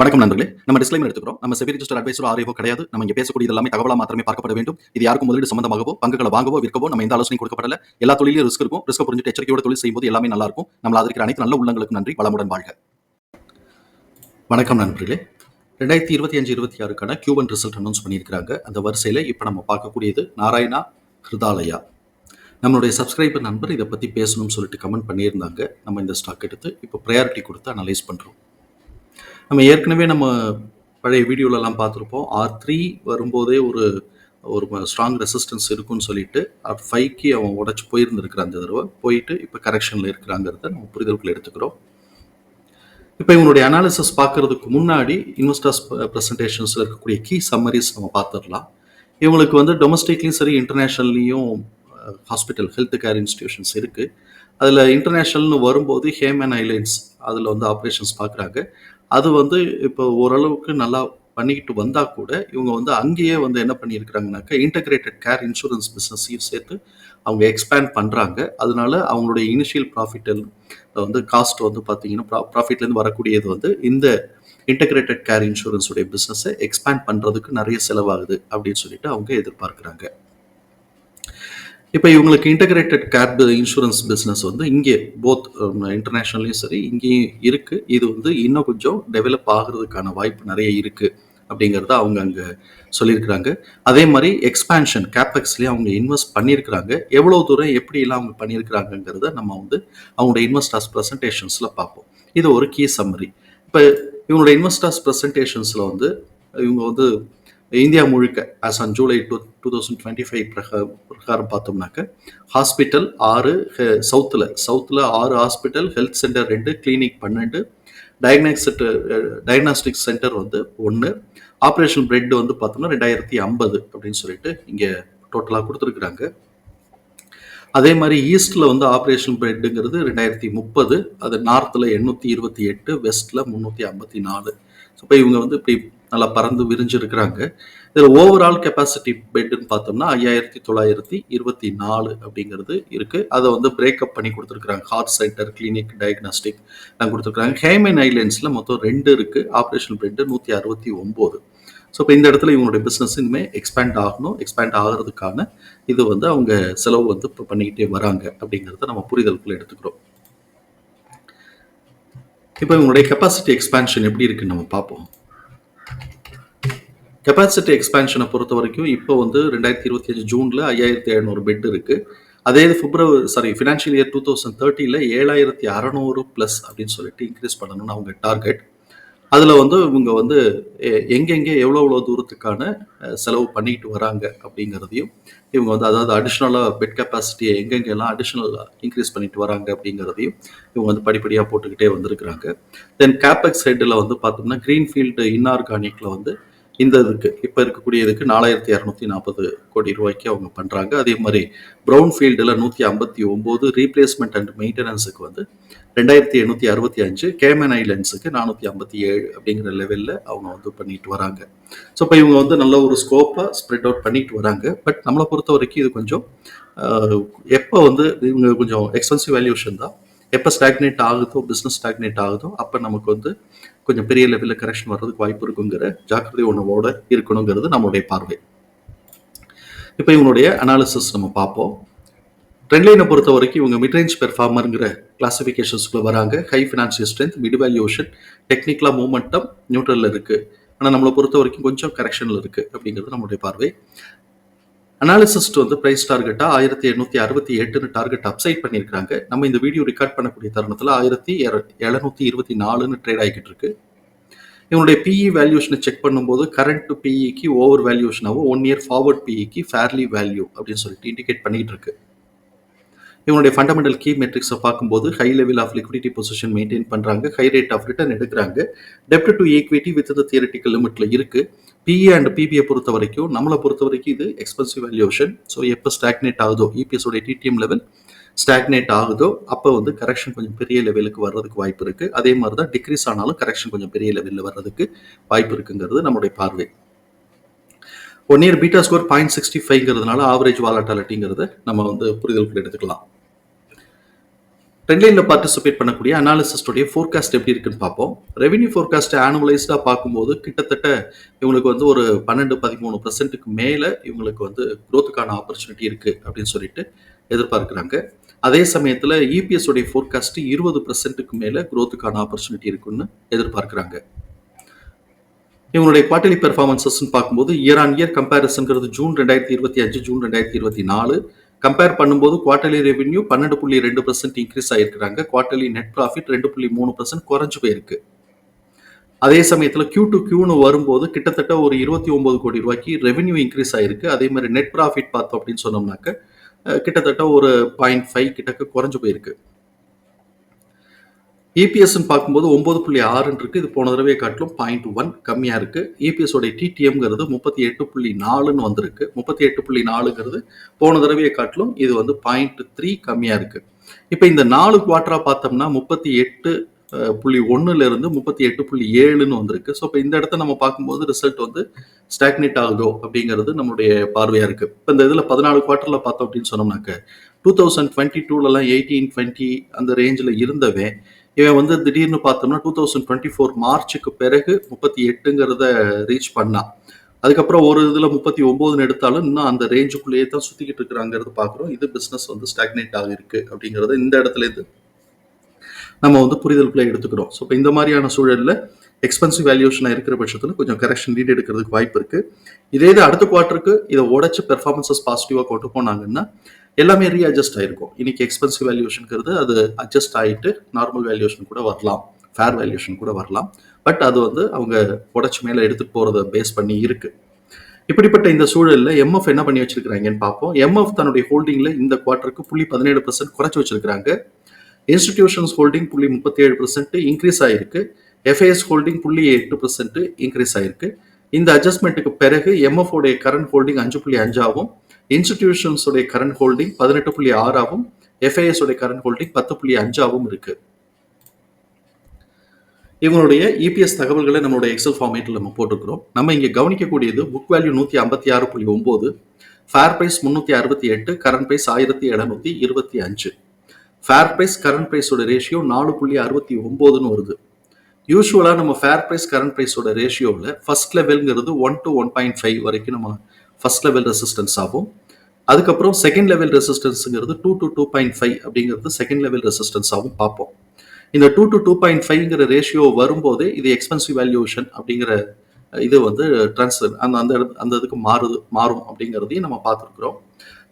வணக்கம் நண்பர்களே. நம்ம டிஸ்க்ளைமர் எடுத்துக்கிறோம். நம்ம செபி ரிஜிஸ்டர் அட்வைசர் ஆரியோ கிடையாது. நம்ம இங்கே பேசக்கூடிய எல்லாமே தகவலாக மாத்திரமே பார்க்கப்பட வேண்டும். இது யாருக்கும் முதலீடு சம்பந்தமாகவோ பங்குகளை வாங்கவோ விற்கவோ நம்ம எந்த ஆலோசனை கொடுக்கப்படல. எல்லா தொழிலும் ரிஸ்க் இருக்கும். ரிஸ்க் புரிஞ்சுட்டு எச்சரிக்கையோட தொழில் செய்யும்போது எல்லாமே நல்லா இருக்கும். நம்ம அதற்கு அனைத்து நல்ல உள்ளங்களுக்கு நன்றி. வளமுடன் வாழ்க. வணக்கம் நண்பர்களே. ரெண்டாயிரத்தி இருபத்தி அஞ்சு இருபத்தி ஆறுக்கான கியூபன் ரிசல்ட் அனௌன்ஸ் பண்ணியிருக்காங்க அந்த வரிசையில் இப்போ நம்ம பார்க்கக்கூடியது நாராயணா ஹிருதாலயா நம்மளுடைய சப்ஸ்கிரைபர் நண்பர் இதை பற்றி பேசணும்னு சொல்லிட்டு கமெண்ட் பண்ணியிருந்தாங்க. நம்ம இந்த ஸ்டாக் எடுத்து இப்போ ப்ரையாரிட்டி கொடுத்து அனலைஸ் பண்ணுறோம் நம்ம ஏற்கனவே நம்ம பழைய வீடியோலலாம் பார்த்துருப்போம். ஆர் த்ரீ வரும்போதே ஒரு ஒரு ஸ்ட்ராங் ரெசிஸ்டன்ஸ் இருக்குன்னு சொல்லிட்டு ஆர் ஃபைவ்க்கு அவன் உடச்சி போயிருந்துருக்கிறான் அந்த தடவை. போயிட்டு இப்போ கரெக்ஷனில் இருக்கிறாங்கிறத நம்ம புரிதலுக்குள்ள எடுத்துக்கிறோம். இப்போ இவனுடைய அனாலிசிஸ் பார்க்கறதுக்கு முன்னாடி இன்வெஸ்டர்ஸ் ப்ரெசன்டேஷன்ஸில் இருக்கக்கூடிய கீ சம்மரிஸ் நம்ம பார்த்துடலாம். இவங்களுக்கு வந்து டொமஸ்டிக்லேயும் சரி இன்டர்நேஷ்னல்லையும் ஹாஸ்பிட்டல் ஹெல்த் கேர் இன்ஸ்டிடியூஷன்ஸ் இருக்குது அதில் இன்டர்நேஷ்னல்னு வரும்போது ஹேமன் ஐலைன்ஸ் அதில் வந்து ஆப்ரேஷன்ஸ் பார்க்குறாங்க. அது வந்து இப்போ ஓரளவுக்கு நல்லா பண்ணிக்கிட்டு வந்தால் கூட இவங்க வந்து அங்கேயே வந்து என்ன பண்ணியிருக்கிறாங்கனாக்கா இன்டகிரேட்டட் கேர் இன்சூரன்ஸ் பிஸ்னஸையும் சேர்த்து அவங்க எக்ஸ்பேண்ட் பண்ணுறாங்க அதனால அவங்களுடைய இனிஷியல் ப்ராஃபிட் வந்து காஸ்ட் வந்து பார்த்தீங்கன்னா ப்ரா ப்ராஃபிட்லேருந்து வரக்கூடியது வந்து இந்த இன்டகிரேட்டட் கேர் இன்சூரன்ஸுடைய பிஸ்னஸை எக்ஸ்பேண்ட் பண்ணுறதுக்கு நிறைய செலவாகுது அப்படின்னு சொல்லிட்டு அவங்க எதிர்பார்க்குறாங்க. இப்போ இவங்களுக்கு இன்டகிரேட்டட் கேப் இன்சூரன்ஸ் பிஸ்னஸ் வந்து இங்கே போத் இன்டர்நேஷ்னல்லையும் um, சரி இங்கேயும் இருக்குது இது வந்து இன்னும் கொஞ்சம் டெவலப் ஆகிறதுக்கான வாய்ப்பு நிறைய இருக்குது அப்படிங்கிறத அவங்க அங்கே சொல்லியிருக்கிறாங்க. அதே மாதிரி எக்ஸ்பேன்ஷன் கேப்பெக்ஸ்லேயே அவங்க இன்வெஸ்ட் பண்ணியிருக்கிறாங்க. எவ்வளோ தூரம் எப்படிலாம் அவங்க பண்ணியிருக்கிறாங்கங்கிறத நம்ம வந்து அவங்களோட இன்வெஸ்டர்ஸ் ப்ரெசன்டேஷன்ஸில் பார்ப்போம். இது ஒரு கீ சம்மரி இப்போ இவங்களோட இன்வெஸ்டர்ஸ் ப்ரெசன்டேஷன்ஸில் வந்து இவங்க வந்து இந்தியா முழுக்க as on July two two thousand twenty five பிரகாரம் பார்த்தோம்னாக்க ஹாஸ்பிட்டல் ஆறு சவுத்தில் சவுத்தில் ஆறு ஹாஸ்பிட்டல் ஹெல்த் சென்டர் ரெண்டு கிளினிக் பன்னெண்டு டயக்னாஸ்ட் டயக்னாஸ்டிக் சென்டர் வந்து ஒன்று ஆப்ரேஷன் பிரெட் வந்து பார்த்தோம்னா ரெண்டாயிரத்தி ஐம்பது அப்படின்னு சொல்லிட்டு இங்கே டோட்டலாக கொடுத்துருக்குறாங்க. அதே மாதிரி ஈஸ்டில் வந்து ஆப்ரேஷன் பிரெட்டுங்கிறது ரெண்டாயிரத்தி முப்பது அது நார்த்தில் எண்ணூற்றி இருபத்தி எட்டு வெஸ்ட்டில் முந்நூற்றி ஐம்பத்தி நாலு. ஸோ இப்போ இவங்க வந்து இப்படி நல்லா பறந்து விரிஞ்சிருக்கிறாங்க. இதில் ஓவரால் கெப்பாசிட்டி பெட்டுன்னு பார்த்தோம்னா ஐயாயிரத்தி தொள்ளாயிரத்தி இருபத்தி நாலு அப்படிங்கிறது இருக்குது அதை வந்து பிரேக்கப் பண்ணி கொடுத்துருக்குறாங்க. ஹார்ட் சென்டர் கிளினிக் டயக்னாஸ்டிக் எல்லாம் கொடுத்துருக்குறாங்க. ஹேமன் ஐலேண்ட்ஸில் மொத்தம் ரெண்டு இருக்குது ஆப்ரேஷன் பெட்டு நூற்றி அறுபத்தி ஒம்பது ஸோ இப்போ இந்த இடத்துல இவங்களுடைய பிஸ்னஸ் இனிமேல் எக்ஸ்பேண்ட் ஆகணும். எக்ஸ்பேண்ட் ஆகிறதுக்கான இது வந்து அவங்க செலவு வந்து இப்போ பண்ணிக்கிட்டே வராங்க அப்படிங்கிறத நம்ம புரிதலுக்குள்ள எடுத்துக்கிறோம். இப்போ இவங்களுடைய கெப்பாசிட்டி எக்ஸ்பேன்ஷன் எப்படி இருக்குன்னு நம்ம பார்ப்போம். கெப்பாசிட்டி எக்ஸ்பேன்ஷனை பொறுத்த வரைக்கும் இப்போ வந்து ரெண்டாயிரத்தி இருபத்தி அஞ்சு ஜூனில் ஐயாயிரத்தி எழுநூறு பெட் இருக்குது அதே இது February sorry financial year two thousand தேர்ட்டியில் ஏழாயிரத்தி அறநூறு ப்ளஸ் அப்படின்னு சொல்லிட்டு இன்க்ரீஸ் பண்ணணும்னு அவங்க டார்கெட் அதில் வந்து இவங்க வந்து எங்கெங்கே எவ்வளோ எவ்வளோ தூரத்துக்கான செலவு பண்ணிக்கிட்டு வராங்க அப்படிங்கிறதையும் இவங்க வந்து அதாவது அடிஷ்னலாக பெட் கெப்பாசிட்டியை எங்கெங்கெல்லாம் அடிஷ்னலாக இன்க்ரீஸ் பண்ணிட்டு வராங்க அப்படிங்கிறதையும் இவங்க வந்து படிப்படியாக போட்டுக்கிட்டே வந்திருக்கிறாங்க. தென் கேப்பெக்ஸ் ஹெட்டில் வந்து பார்த்தோம்னா க்ரீன்ஃபீல்டு இன்ஆர்கானிக்கில் வந்து இந்த இதுக்கு இப்போ இருக்கக்கூடிய இதுக்கு நாலாயிரத்தி இரநூத்தி நாற்பது கோடி ரூபாய்க்கு அவங்க பண்ணுறாங்க அதே மாதிரி ப்ரௌன் ஃபீல்டில் நூற்றி ஐம்பத்தி ஒம்பது ரீப்ளேஸ்மெண்ட் அண்ட் மெயின்டெனன்ஸுக்கு வந்து ரெண்டாயிரத்தி எண்ணூற்றி அறுபத்தி அஞ்சு கேமன் ஐலண்ட்ஸுக்கு நானூற்றி ஐம்பத்தி ஏழு அப்படிங்கிற லெவலில் அவங்க வந்து பண்ணிட்டு வராங்க. ஸோ இப்போ இவங்க வந்து நல்ல ஒரு ஸ்கோப்பாக ஸ்ப்ரெட் அவுட் பண்ணிட்டு வராங்க. பட் நம்மளை பொறுத்த வரைக்கும் இது கொஞ்சம் எப்போ வந்து இவங்க கொஞ்சம் எக்ஸ்பென்சிவ் வேல்யூஷன் தான். எப்போ ஸ்டாக்னேட் ஆகுதோ பிஸ்னஸ் ஸ்டாக்னேட் ஆகுதோ அப்போ நமக்கு வந்து கொஞ்சம் பெரிய லெவலில் கரெக்ஷன் வர்றதுக்கு வாய்ப்பு இருக்குங்கிற ஜாக்கிரதை உணவோட இருக்கணுங்கிறது நம்மளுடைய பார்வை. இப்போ இவனுடைய அனாலிசிஸ் நம்ம பார்ப்போம். ட்ரெண்ட்லைனை பொறுத்த வரைக்கும் இவங்க மிட்ரேஞ்ச் பெர்ஃபார்மருங்கிற கிளாசிஃபிகேஷன்ஸ்குள்ள வராங்க. High financial strength mid valuation டெக்னிக்கலாக மூமெண்டம் நியூட்ரலில் இருக்குது ஆனால் நம்மளை பொறுத்த வரைக்கும் கொஞ்சம் கரெக்ஷனில் இருக்குது அப்படிங்கிறது நம்மளுடைய பார்வை. அனாலிசிஸ்ட் வந்து ப்ரைஸ் டார்கெட்டாக ஆயிரத்தி எண்ணூற்றி அறுபத்தி எட்டுன்னு டார்கெட் அப்சைட் பண்ணியிருக்காங்க நம்ம இந்த வீடியோ ரெக்கார்ட் பண்ணக்கூடிய தருணத்தில் ஆயிரத்தி எழுநூத்தி இருபத்தி நாலுன்னு ட்ரேட் ஆகிக்கிட்டு இருக்கு. இவனுடைய பிஇ வேல்யூஷனை செக் பண்ணும்போது கரண்ட் பிஇக்கு ஓவர் வேல்யூஷனாகவும் ஒன் இயர் ஃபார்வர்ட் பிஇக்கு ஃபேர்லி வேல்யூ அப்படின்னு சொல்லிட்டு இண்டிகேட் பண்ணிட்டு இருக்கு. இவனுடைய ஃபண்டமெண்டல் கீ மெட்ரிக்ஸை பார்க்கும்போது high level of liquidity position maintain பண்ணுறாங்க ஹை ரேட் ஆஃப் ரிட்டர்ன் எடுக்கிறாங்க. டெப்ட் to equity with the theoretical லிமிட்ல இருக்கு. பிஏ அண்ட் பிபிஐ பொறுத்த வரைக்கும் நம்மளை பொறுத்த வரைக்கும் இது எக்ஸ்பென்சிவ் வேல்யூஷன் ஸோ எப்போ ஸ்டாக்னேட் ஆகுதோ இபிஎஸ் உடைய டிடிஎம் லெவல் ஸ்டாக்னேட் ஆகுதோ அப்போ வந்து கரெக்ஷன் கொஞ்சம் பெரிய லெவலுக்கு வர்றதுக்கு வாய்ப்பு இருக்கு. அதே மாதிரி தான் டிக்ரீஸ் ஆனாலும் கரெக்ஷன் கொஞ்சம் பெரிய லெவலில் வர்றதுக்கு வாய்ப்பு இருக்குங்கிறது நம்மளுடைய பார்வை. One year beta score point sixty ஃபைவ்ங்கிறதுனால average வாலட்டாலிட்டிங்கிறத நம்ம வந்து புரிதலுக்கு எடுத்துக்கலாம். ட்ரெண்ட்லைனில் பார்ட்டிசிபேட் பண்ணக்கூடிய அனாலிசிஸ்டோடைய ஃபோர்காஸ்ட் எப்படி இருக்குன்னு பார்ப்போம். ரெவென்யூ ஃபோர்காஸ்ட்டை ஆனுவலைஸ்டாக பார்க்கும்போது கிட்டத்தட்ட இவங்களுக்கு வந்து ஒரு பன்னெண்டு பதிமூணு பர்சன்ட்டுக்கு மேலே இவங்களுக்கு வந்து குரோத்துக்கான ஆப்பர்ச்சுனிட்டி இருக்குது அப்படின்னு சொல்லிட்டு எதிர்பார்க்குறாங்க. அதே சமயத்தில் இபிஎஸ் உடைய ஃபோர்காஸ்ட்டு இருபது பர்சன்ட்டுக்கு மேலே குரோத்துக்கான ஆப்பர்ச்சுனிட்டி இருக்குன்னு எதிர்பார்க்குறாங்க. இவங்களுடைய குவார்டர்லி பெர்ஃபார்மன்சஸ்ன்னு பார்க்கும்போது இயர் ஆன் இயர் கம்பேரிசன்கிறது ஜூன் ரெண்டாயிரத்தி இருபத்தி அஞ்சு ஜூன் ரெண்டாயிரத்தி இருபத்தி நாலு கம்பேர் பண்ணும்போது குவார்டர்லி ரெவென்யூ பன்னெண்டு புள்ளி ரெண்டு பர்சன்ட் இன்க்ரீஸ் ஆயிருக்கிறாங்க. குவார்டர்லி நெட் ப்ராஃபிட் ரெண்டு புள்ளி மூணு பர்சன்ட் குறைஞ்சு போயிருக்கு. அதே சமயத்தில் கியூ டு கியூன்னு வரும்போது கிட்டத்தட்ட ஒரு இருபத்தி ஒன்பது கோடி ரூபாய்க்கு ரெவென்யூ இன்க்ரீஸ் ஆயிருக்கு. அதே மாதிரி நெட் ப்ராஃபிட் பார்த்தோம் அப்படின்னு சொன்னோம்னாக்க கிட்டத்தட்ட ஒரு பாயிண்ட் ஃபைவ் கிட்டக்க குறைஞ்சு போயிருக்கு. இபிஎஸ்ன்னு பார்க்கும்போது ஒம்பது புள்ளி ஆறுன்னு இருக்கு இது போன தடவை காட்டிலும் பாயிண்ட் ஒன் கம்மியாக இருக்கு. இபிஎஸ் டிடிஎம்ங்கிறது முப்பத்தி எட்டு புள்ளி நாலுன்னு வந்திருக்கு. முப்பத்தி எட்டு புள்ளி நாலுங்கிறது போன தடவையை காட்டிலும் இது வந்து பாயிண்ட் த்ரீ கம்மியாக இருக்கு. இப்போ இந்த நாலு குவார்ட்டராக பார்த்தோம்னா முப்பத்தி எட்டு புள்ளி ஒன்றுலேருந்து முப்பத்தி எட்டு புள்ளி ஏழுன்னு வந்திருக்கு. ஸோ இப்போ இந்த இடத்த நம்ம பார்க்கும்போது ரிசல்ட் வந்து ஸ்டாக்னேட் ஆகுதோ அப்படிங்கிறது நம்மளுடைய பார்வையாக இருக்கு. இப்போ இந்த இதில் பதினாலு குவார்டரில் பார்த்தோம் அப்படின்னு சொன்னோம்னாக்க டூ தௌசண்ட் டுவெண்ட்டி டூலலாம் எயிட்டீன் டுவெண்ட்டி அந்த ரேஞ்சில் இருந்தவன் இவன் வந்து திடீர்னு பார்த்தோம்னா டூ தௌசண்ட் டுவெண்ட்டி ஃபோர் மார்ச்சுக்கு பிறகு முப்பத்தி எட்டுங்கிறத ரீச் பண்ணான். அதுக்கப்புறம் ஒரு இதில் முப்பத்தி ஒம்போதுன்னு எடுத்தாலும் இன்னும் அந்த ரேஞ்சுக்குள்ளேயே தான் சுற்றிக்கிட்டு இருக்கிறாங்கிறது பார்க்குறோம். இது பிஸ்னஸ் வந்து ஸ்டாக்னேட் ஆகிருக்கு அப்படிங்கிறத இந்த இடத்துலேருந்து நம்ம வந்து புரிதலுக்குள்ளே எடுத்துக்கிறோம். ஸோ இப்போ இந்த மாதிரியான சூழலில் எக்ஸ்பென்சிவ் வேல்யூஷனாக இருக்கிற பட்சத்தில் கொஞ்சம் கரெக்ஷன் லீட் எடுக்கிறதுக்கு வாய்ப்பு இருக்குது இதே இது அடுத்த குவார்ட்டருக்கு இதை உடச்சி பெர்ஃபார்மன்சஸ் பாசிட்டிவாக கொண்டு போனாங்கன்னா எல்லாமே ரீஅட்ஜஸ்ட் ஆயிருக்கும். இன்னைக்கு எக்ஸ்பென்சிவ் வேல்யூஷனுங்கிறது அது அட்ஜஸ்ட் ஆகிட்டு நார்மல் வேல்யூஷன் கூட வரலாம். ஃபேர் வேல்யூஷன் கூட வரலாம். பட் அது வந்து அவங்க உடச்சி மேலே எடுத்துகிட்டு போகிறத பேஸ் பண்ணி இருக்குது இப்படிப்பட்ட இந்த சூழலில் எம்எஃப் என்ன பண்ணி வச்சிருக்கிறாங்கன்னு பார்ப்போம். எம்எஃப் தன்னுடைய ஹோல்டிங்கில் இந்த குவார்ட்டருக்கு புள்ளி பதினேழு பர்சன்ட் குறைச்சி வச்சிருக்காங்க இன்ஸ்டிடியூஷன்ஸ் ஹோல்டிங் புள்ளி முப்பத்தி ஏழு பர்சன்ட் இன்க்ரீஸ் ஆயிருக்கு எஃப்ஐஎஸ் ஹோல்டிங் புள்ளி எட்டு பர்சன்ட் இன்க்ரீஸ் ஆயிருக்கு. இந்த அட்ஜஸ்ட்மெண்ட்டுக்கு பிறகு எம்எஃப் உடைய கரண்ட் ஹோல்டிங் அஞ்சு புள்ளி அஞ்சாகவும் இன்ஸ்டிடியூஷன்ஸ் உடைய கரண்ட் ஹோல்டிங் பதினெட்டு புள்ளி ஆறாகவும் எஃப்ஐஎஸ் உடைய கரண்ட் ஹோல்டிங் பத்து புள்ளி அஞ்சாகவும் இருக்கு. இவங்களுடைய இபிஎஸ் தகவல்களை நம்மளுடைய எக்ஸல் ஃபார்மேட்டில் நம்ம போட்டிருக்கிறோம் நம்ம இங்கே கவனிக்கக்கூடியது புக் வேல்யூ நூற்றி ஐம்பத்தி ஆறு புள்ளி ஒம்பது ஃபேர் ப்ரைஸ் முந்நூற்றி அறுபத்தி எட்டு கரண்ட் ப்ரைஸ் ஆயிரத்தி எழுநூற்றி இருபத்தி அஞ்சு. ஃபேர் ப்ரைஸ் கரண்ட் ப்ரைஸோட ரேஷியோ நாலு புள்ளி அறுபத்தி ஒம்போதுன்னு வருது. யூஸ்வலாக நம்ம ஃபேர் ப்ரைஸ் கரண்ட் ப்ரைஸோட ரேஷியோவில் first லெவல்ங்கிறது one to one point five வரைக்கும் நம்ம ஃபர்ஸ்ட் லெவல் ரெசிஸ்டன்ஸ் ஆகும். அதுக்கப்புறம் second level ரெசிஸ்டன்ஸுங்கிறது two to two point five அப்படிங்கிறது செகண்ட் லெவல் ரெசிஸ்டன்ஸாகவும் பார்ப்போம். இந்த டூ டு டூ பாயிண்ட் ஃபைவ்ங்கிற ரேஷியோ வரும்போதே இது எக்ஸ்பென்சிவ் வேல்யூஷன் அப்படிங்கிற இது வந்து ட்ரான்ஸ்ஃபர் அந்த அந்த இடத்து- அந்த இதுக்கு மாறுது மாறும் அப்படிங்கிறதையும் நம்ம பார்த்துருக்குறோம்.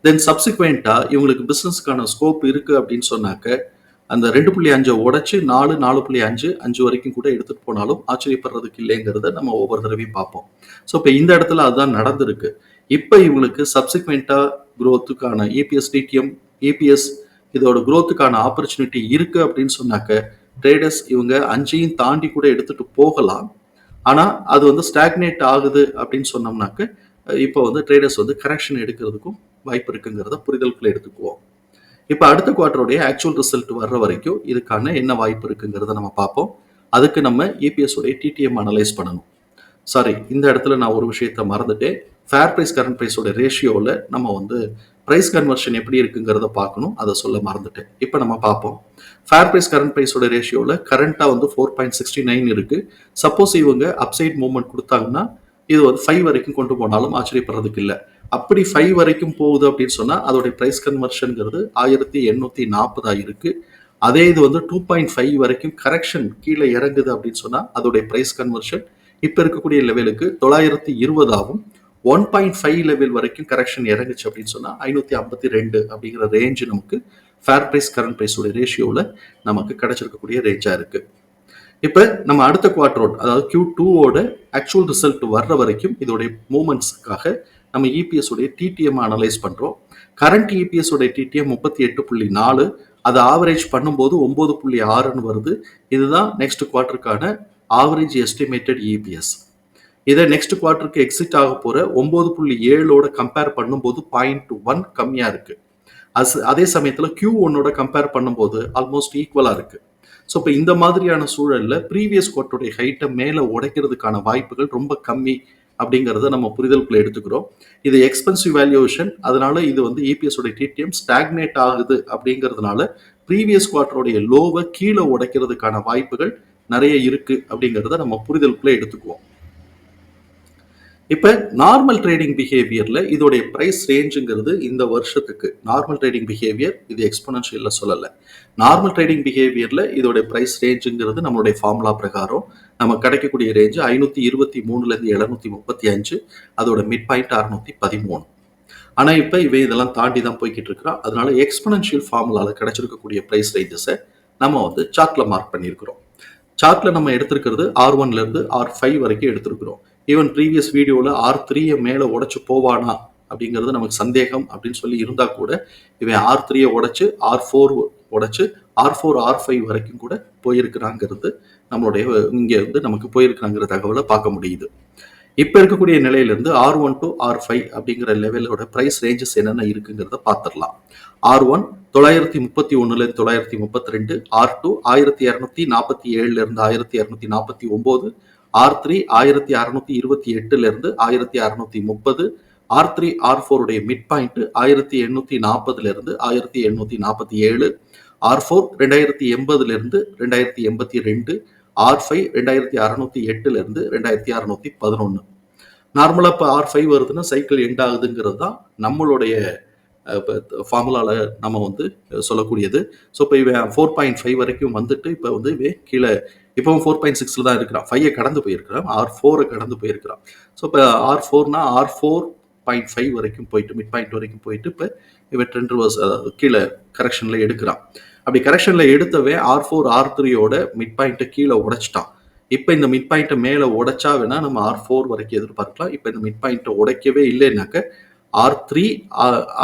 தென் சப்சிக்வெண்ட்டாக இவங்களுக்கு பிஸ்னஸ்க்கான ஸ்கோப் இருக்குது அப்படின்னு சொன்னாக்க அந்த ரெண்டு புள்ளி அஞ்சை உடச்சி நாலு நாலு புள்ளி அஞ்சு அஞ்சு வரைக்கும் கூட எடுத்துகிட்டு போனாலும் ஆச்சரியப்படுறதுக்கு இல்லைங்கிறத நம்ம ஒவ்வொரு தடவையும் பார்ப்போம். ஸோ இப்போ இந்த இடத்துல அதுதான் நடந்திருக்கு. இப்போ இவங்களுக்கு சப்சிக்வெண்ட்டாக growth-க்கான இபிஎஸ் டிடிஎம் இபிஎஸ் இதோட குரோத்துக்கான ஆப்பர்ச்சுனிட்டி இருக்குது அப்படின்னு சொன்னாக்க ட்ரேடர்ஸ் இவங்க அஞ்சையும் தாண்டி கூட எடுத்துட்டு போகலாம். ஆனால் அது வந்து ஸ்டாக்னேட் ஆகுது அப்படின்னு சொன்னோம்னாக்க இப்போ வந்து ட்ரேடர்ஸ் வந்து கரெக்ஷன் எடுக்கிறதுக்கும் வாய்ப்பு இருக்குங்கிறத புரிதலுக்குள்ள எடுத்துக்குவோம். இப்போ அடுத்த குவார்ட்டருடைய ஆக்சுவல் ரிசல்ட் வர்ற வரைக்கும் இதுக்கான என்ன வாய்ப்பு இருக்குங்கிறத நம்ம பார்ப்போம். அதுக்கு நம்ம EPS உடைய டிடிஎம் அனலைஸ் பண்ணணும். சாரி இந்த இடத்துல நான் ஒரு விஷயத்த மறந்துட்டேன். ஃபேர் ப்ரைஸ் கரண்ட் ப்ரைஸோட ரேஷியோவில் நம்ம வந்து ப்ரைஸ் கன்வர்ஷன் எப்படி இருக்குங்கிறத பார்க்கணும். அதை சொல்ல மறந்துட்டேன். இப்போ நம்ம பார்ப்போம். ஃபேர் ப்ரைஸ் கரண்ட் ப்ரைஸோட ரேஷியோவில் கரண்ட்டாக வந்து ஃபோர் பாயிண்ட் சிக்ஸ்டி நைன் இருக்குது சப்போஸ் இவங்க அப்சைட் மூவ்மெண்ட் கொடுத்தாங்கன்னா இது வந்து ஃபைவ் வரைக்கும் கொண்டு போனாலும் ஆச்சரியப்படுறதுக்கு இல்லை. அப்படி ஃபைவ் வரைக்கும் போகுது அப்படின்னு சொன்னால் அதோடைய ப்ரைஸ் கன்வர்ஷனுங்கிறது ஆயிரத்தி எண்ணூற்றி நாற்பதாக இருக்குது அதே இது வந்து டூ பாயிண்ட் ஃபைவ் வரைக்கும் கரெக்ஷன் கீழே இறங்குது அப்படின்னு சொன்னால் அதோடைய ப்ரைஸ் கன்வர்ஷன் இப்போ இருக்கக்கூடிய லெவலுக்கு தொள்ளாயிரத்தி இருபதாகும் ஒன் பாயிண்ட் ஃபைவ் லெவல் வரைக்கும் கரெக்ஷன் இறங்குச்சு அப்படின்னு சொன்னால் ஐநூற்றி ஐம்பத்தி ரெண்டு அப்படிங்கிற ரேஞ்சு நமக்கு ஃபேர் ப்ரைஸ் கரண்ட் ப்ரைஸோட ரேஷியோவில் நமக்கு கிடைச்சிருக்கக்கூடிய ரேஞ்சாக இருக்குது இப்போ நம்ம அடுத்த குவார்டரோட அதாவது கியூ டூவோட ஆக்சுவல் ரிசல்ட் வர்ற வரைக்கும் இதோடைய மூமெண்ட்ஸுக்காக நம்ம இபிஎஸ் உடைய டிடிஎம் அனலைஸ் பண்ணுறோம் கரண்ட் இபிஎஸ் உடைய டிடிஎம் முப்பத்தி எட்டு புள்ளி நாலு அதை ஆவரேஜ் பண்ணும்போது ஒம்பது புள்ளி ஆறுன்னு வருது. இதுதான் நெக்ஸ்ட் குவார்ட்டருக்கான ஆவரேஜ் எஸ்டிமேட்டட் இபிஎஸ் இதை நெக்ஸ்ட் குவார்ட்டருக்கு எக்ஸிட் ஆக போகிற ஒம்பது புள்ளி ஏழோட கம்பேர் பண்ணும்போது பாயிண்ட் ஒன் கம்மியாக இருக்குது அது அதே சமயத்தில் கியூ ஒன்னோட கம்பேர் பண்ணும்போது ஆல்மோஸ்ட் ஈக்குவலாக இருக்குது ஸோ இப்போ இந்த மாதிரியான சூழலில் ப்ரீவியஸ் குவார்ட்டருடைய ஹைட்டை மேலே உடைக்கிறதுக்கான வாய்ப்புகள் ரொம்ப கம்மி அப்படிங்கிறத நம்ம புரிதலுக்குள்ள எடுத்துக்கிறோம். இது எக்ஸ்பென்சிவ் வேல்யூவேஷன் அதனால இது வந்து இபிஎஸ் உடைய டிடிஎம் ஸ்டாக்னேட் ஆகுது அப்படிங்கிறதுனால ப்ரீவியஸ் குவார்ட்டருடைய லோவை கீழே உடைக்கிறதுக்கான வாய்ப்புகள் நிறைய இருக்கு அப்படிங்கிறத நம்ம புரிதலுக்குள்ள எடுத்துக்குவோம். இப்போ நார்மல் ட்ரேடிங் பிஹேவியரில் இதோடைய ப்ரைஸ் ரேஞ்சுங்கிறது இந்த வருஷத்துக்கு. நார்மல் ட்ரேடிங் பிஹேவியர் இது எக்ஸ்போனன்ஷியலில் சொல்லலை. நார்மல் ட்ரேடிங் பிஹேவியரில் இதோடைய ப்ரைஸ் ரேஞ்சுங்கிறது நம்மளுடைய ஃபார்முலா பிரகாரம் நம்ம கிடைக்கக்கூடிய ரேஞ்சு ஐநூற்றி இருபத்தி மூணுலேருந்து எழுநூற்றி முப்பத்தி அஞ்சு அதோட மிட் பாயிண்ட் அறுநூற்றி பதிமூணு. ஆனால் இப்போ இவன் இதெல்லாம் தாண்டி தான் போய்கிட்டு இருக்கிறான். அதனால எக்ஸ்பனன்ஷியல் ஃபார்முலாவில் கிடைச்சிருக்கக்கூடிய ப்ரைஸ் ரேஞ்சஸை நம்ம வந்து சார்ட்டில் மார்க் பண்ணியிருக்கிறோம். சார்ட்டில் நம்ம எடுத்திருக்கிறது ஆர் ஒன்லேருந்து ஆர் ஃபைவ் வரைக்கும் எடுத்திருக்கிறோம். ஈவன் ப்ரீவியஸ் வீடியோவில் ஆர் த்ரீயை மேலே உடைச்சு போவானா அப்படிங்கிறது நமக்கு சந்தேகம் அப்படின்னு சொல்லி இருந்தால் கூட இவன் ஆர் த்ரீயை உடைச்சு ஆர் ஃபோர் உடைச்சு ஆர் ஃபோர் ஆர் ஃபைவ் வரைக்கும் கூட போயிருக்கிறாங்கிறது நம்மளுடைய இங்கே வந்து நமக்கு போயிருக்கிறாங்கிற தகவலை பார்க்க முடியுது. இப்போ இருக்கக்கூடிய நிலையிலேருந்து R one to R five அப்படிங்கிற லெவலோட ப்ரைஸ் ரேஞ்சஸ் என்னென்ன இருக்குங்கிறத பார்த்துடலாம். ஆர் ஒன் தொள்ளாயிரத்தி முப்பத்தி ஒன்றுலேருந்து தொள்ளாயிரத்தி முப்பத்தி ரெண்டு ஆர் டூ ஆயிரத்தி இரநூத்தி நாற்பத்தி ஏழுலேருந்து ஆயிரத்தி இரநூத்தி நாற்பத்தி ஒம்பது ஆர் த்ரீ ஆயிரத்தி அறுநூத்தி இருபத்தி எட்டுலேருந்து ஆயிரத்தி அறுநூத்தி முப்பது ஆர் த்ரீ ஆர் ஃபோருடைய மிட் பாயிண்ட் ஆயிரத்தி எண்ணூற்றி நாற்பதுலேருந்து ஆயிரத்தி எண்ணூற்றி நாற்பத்தி ஏழு ஆர் ஃபோர் ரெண்டாயிரத்தி எண்பதுலேருந்து ரெண்டாயிரத்தி எண்பத்தி ரெண்டு ஆர் ஃபைவ் ரெண்டாயிரத்தி அறநூற்றி எட்டுல இருந்து ரெண்டாயிரத்தி அறநூற்றி பதினொன்று நார்மலாக இப்போ ஆர் ஃபைவ் வருதுன்னா சைக்கிள் எண்ட் ஆகுதுங்கிறது தான் நம்மளுடைய ஃபார்முலாவில் நம்ம வந்து சொல்லக்கூடியது. ஸோ இப்போ இவன் ஃபோர் பாயிண்ட் ஃபைவ் வரைக்கும் வந்துட்டு இப்போ வந்து இவன் கீழே இப்போவும் ஃபோர் பாயிண்ட் சிக்ஸில் தான் இருக்கிறான். ஃபைவை கடந்து போயிருக்கிறான். ஆர் ஃபோரை கடந்து போயிருக்கிறான். ஸோ இப்போ ஆர் ஃபோர்னா ஆர் ஃபோர் பாயிண்ட் ஃபைவ் வரைக்கும் போயிட்டு மிட் பாயிண்ட் வரைக்கும் போயிட்டு இப்போ இவன் ட்ரெண்ட் ரிவர்ஸ் அதாவது கீழே கரெக்ஷனில் எடுக்கிறான். அப்படி கரெக்ஷனில் எடுத்தவே ஆர் ஃபோர் ஆர் த்ரீயோட மிட் பாயிண்ட்டை கீழே உடைச்சிட்டான். இப்போ இந்த மிட் பாயிண்ட்டை மேலே உடைச்சா வேணா நம்ம ஆர் ஃபோர் வரைக்கும் எதிர்பார்க்கலாம். இப்போ இந்த மிட் பாயிண்ட்டை உடைக்கவே இல்லைன்னாக்க ஆர் த்ரீ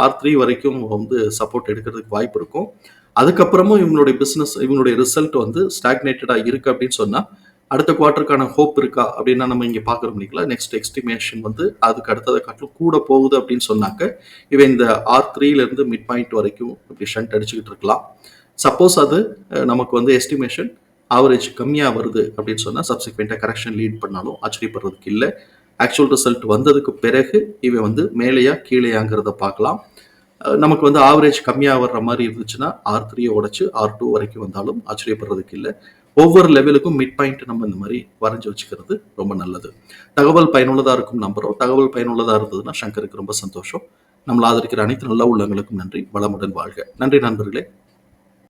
ஆர் த்ரீ வரைக்கும் வந்து சப்போர்ட் எடுக்கிறதுக்கு வாய்ப்பு இருக்கும். அதுக்கப்புறமும் இவங்களுடைய பிஸ்னஸ் இவங்களுடைய ரிசல்ட் வந்து ஸ்டாக்னேட்டடாக இருக்குது அப்படின்னு சொன்னால் அடுத்த குவார்ட்டருக்கான ஹோப் இருக்கா அப்படின்னா நம்ம இங்கே பார்க்குறோம் இல்லைங்களா நெக்ஸ்ட் எஸ்டிமேஷன் வந்து அதுக்கு அடுத்ததை காட்டிலும் கூட போகுது அப்படின்னு சொன்னாக்க இவன் இந்த ஆர் த்ரீலேருந்து மிட் பாயிண்ட் வரைக்கும் இப்படி ஷண்ட் அடிச்சுக்கிட்டு இருக்கலாம். சப்போஸ் அது நமக்கு வந்து எஸ்டிமேஷன் ஆவரேஜ் கம்மியாக வருது அப்படின்னு சொன்னால் சப்சிக்வெண்ட்டாக கரெக்ஷன் லீட் பண்ணாலும் ஆச்சரியப்படுறதுக்கு இல்லை. ஆக்சுவல் ரிசல்ட் வந்ததுக்கு பிறகு இவன் வந்து மேலேயா கீழேயாங்கிறத பார்க்கலாம். நமக்கு வந்து ஆவரேஜ் கம்மியாக வர்ற மாதிரி இருந்துச்சுன்னா ஆர் த்ரீயை உடச்சு ஆர் டூ வரைக்கும் வந்தாலும் ஆச்சரியப்படுறதுக்கு இல்லை. ஒவ்வொரு லெவலுக்கும் மிட் பாயிண்ட் நம்ம இந்த மாதிரி வரைஞ்சி வச்சுக்கிறது ரொம்ப நல்லது. தகவல் பயனுள்ளதாக இருக்கும் நம்புகிறோம் தகவல் பயனுள்ளதாக இருந்ததுன்னா சங்கருக்கு ரொம்ப சந்தோஷம். நம்மளை ஆதரிக்கிற அனைத்து நல்ல உள்ளங்களுக்கும் நன்றி. வளமுடன் வாழ்க. நன்றி நண்பர்களே.